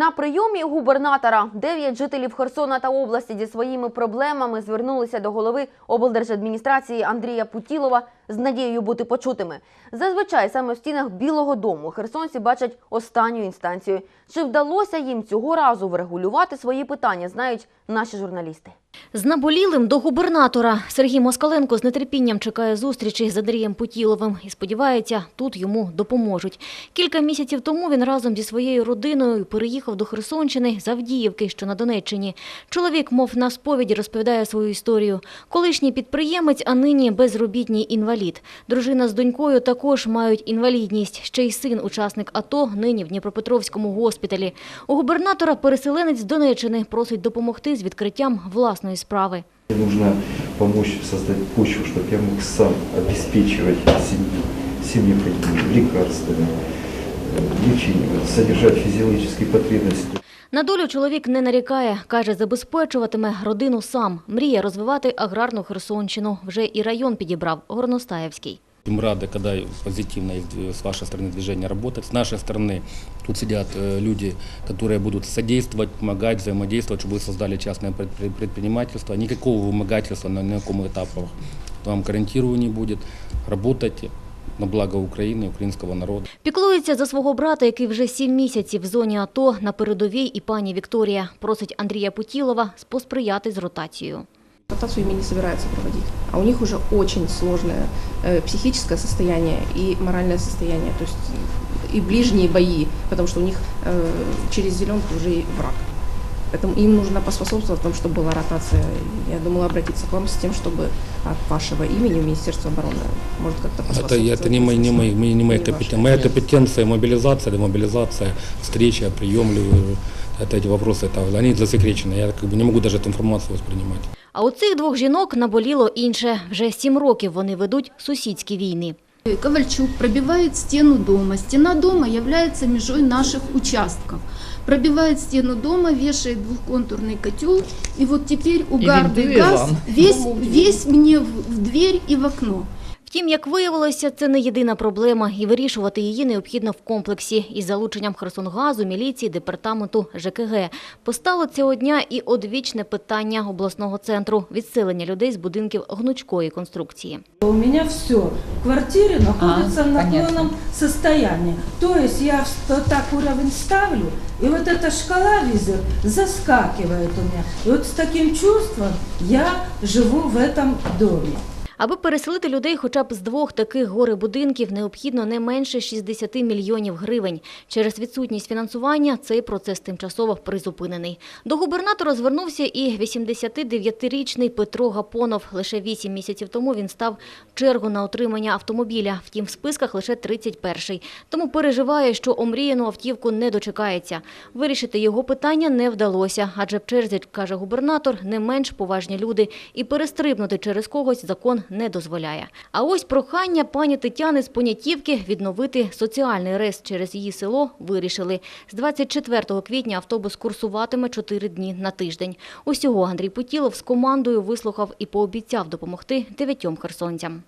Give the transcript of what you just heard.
На прийомі губернатора дев'ять жителів Херсона та області зі своїми проблемами звернулися до голови облдержадміністрації Андрія Путілова з надією бути почутими. Зазвичай саме в стінах Білого Дому херсонці бачать останню інстанцію. Чи вдалося їм цього разу врегулювати свої питання, знають наші журналісти. З наболілим до губернатора Сергій Москаленко з нетерпінням чекає зустрічі з Андрієм Путіловим і сподівається, тут йому допоможуть. Кілька місяців тому він разом зі своєю родиною переїхав до Херсонщини з Авдіївки, що на Донеччині. Чоловік, мов на сповіді, розповідає свою історію. Колишній підприємець, а нині безробітній інвалід. Дружина з донькою також мають інвалідність. Ще й син, учасник АТО, нині в Дніпропетровському госпіталі. У губернатора переселенець з Донеччини просить допомогти з відкриттям власної справи. Нужно помочь создать почву, чтобы я мог сам обеспечивать семью, семью лекарствами, э, лечением, содержать физиологические потребности. На долю чоловік не нарікає. Каже, забезпечуватиме родину сам. Мріє розвивати аграрну Херсонщину. Вже і район підібрав – Горностаєвський. Мы рады, когда позитивно есть с вашей стороны движение работает. С нашей стороны тут сидят э, люди, которые будут содействовать, помогать, взаимодействовать, чтобы вы создали частное предпри- предпринимательство. Никакого вымогательства на на каком этапе вам гарантирую не будет. Работайте на благо Украины, украинского народа. Піклується за свого брата, який вже сім місяців в зоні АТО на передовій і пані Вікторія. Просить Андрія Путілова посприяти з ротацією. Ротацию ими не собираются проводить. А у них уже очень сложное э, психическое состояние и моральное состояние, то есть и ближние бои, потому что у них э, через зеленку уже и враг. Поэтому им нужно поспособствовать тому, чтобы была ротация. Я думала обратиться к вам с тем, чтобы от вашего имени в Министерство обороны может как-то Это, поспособствовать. это не, мои, не, мои, не мои Не компетенции. ваши. Моя компетенция мобилизация, демобилизация, встреча, прием. ли- Это эти вопросы, это, они засекречены. Я как бы не могу даже эту информацию воспринимать. А у цих двох жінок наболіло інше. Вже сім років вони ведуть сусідські війни. Ковальчук пробивает стену дома. Стена дома является межой наших участков. Пробивает стену дома, вешает двухконтурный котел. И вот теперь угарный газ весь, весь мне в, в дверь и в окно. Втім, як виявилося, це не єдина проблема, і вирішувати її необхідно в комплексі із залученням Херсонгазу, міліції, департаменту ЖКГ. Постало цього дня і одвічне питання обласного центру – відселення людей з будинків гнучкої конструкції. У меня все в квартире находится в наклонном состоянии. То есть я так уровень ставлю, и вот эта шкала визер заскакивает у меня. И вот с таким чувством я живу в этом доме. Аби переселити людей хоча б з двох таких горе-будинків, необхідно не менше 60 мільйонів гривень. Через відсутність фінансування цей процес тимчасово призупинений. До губернатора звернувся і 89-річний Петро Гапонов. Лише 8 місяців тому він став чергу на отримання автомобіля. Втім, в списках лише 31-й. Тому переживає, що омріяну автівку не дочекається. Вирішити його питання не вдалося, адже в черзі, каже губернатор, не менш поважні люди. І перестрибнути через когось закон не дозволяє. А ось прохання пані Тетяни з Понятівки відновити соціальний рест через її село вирішили. З 24 квітня автобус курсуватиме 4 дні на тиждень. Усього Андрій Путілов з командою вислухав і пообіцяв допомогти дев'ятьом херсонцям.